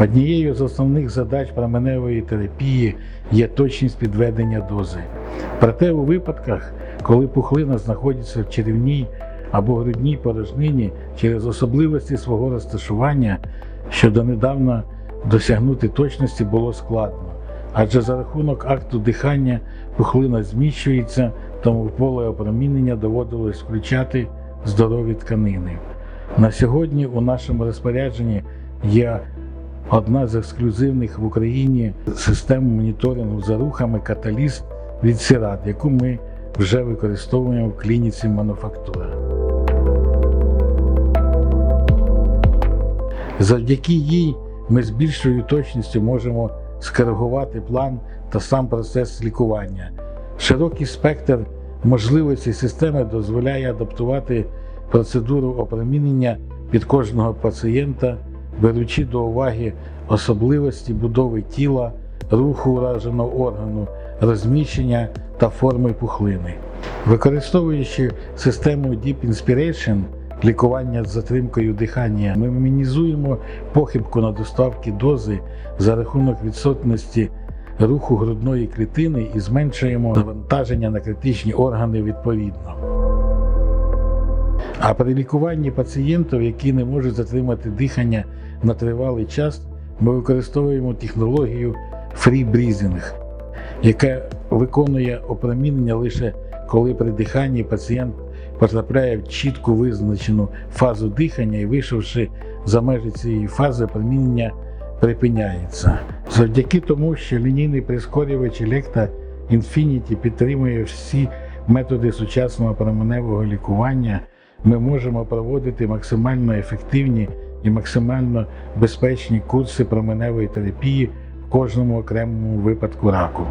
Однією з основних задач променевої терапії є точність підведення дози. Проте у випадках, коли пухлина знаходиться в черевній або грудній порожнині через особливості свого розташування, що донедавна досягнути точності було складно, адже за рахунок акту дихання пухлина зміщується, тому в поле опромінення доводилось включати здорові тканини. На сьогодні у нашому розпорядженні є одна з ексклюзивних в Україні систем моніторингу за рухами каталіст від Сірат, яку ми вже використовуємо в клініці мануфактура. Завдяки їй ми з більшою точністю можемо скоригувати план та сам процес лікування. Широкий спектр можливостей системи дозволяє адаптувати процедуру опромінення під кожного пацієнта, беручи до уваги особливості будови тіла, руху ураженого органу, розміщення та форми пухлини. Використовуючи систему Deep Inspiration лікування з затримкою дихання, ми мінімізуємо похибку на доставки дози за рахунок відсутності руху грудної клітини і зменшуємо навантаження на критичні органи відповідно. А при лікуванні пацієнтів, які не можуть затримати дихання на тривалий час, ми використовуємо технологію Breathing, яка виконує опромінення лише коли при диханні пацієнт потрапляє в чітко визначену фазу дихання і, вийшовши за межі цієї фази, опромінення припиняється. Завдяки тому, що лінійний прискорювач Electa Infinity підтримує всі методи сучасного променевого лікування, ми можемо проводити максимально ефективні і максимально безпечні курси променевої терапії в кожному окремому випадку раку.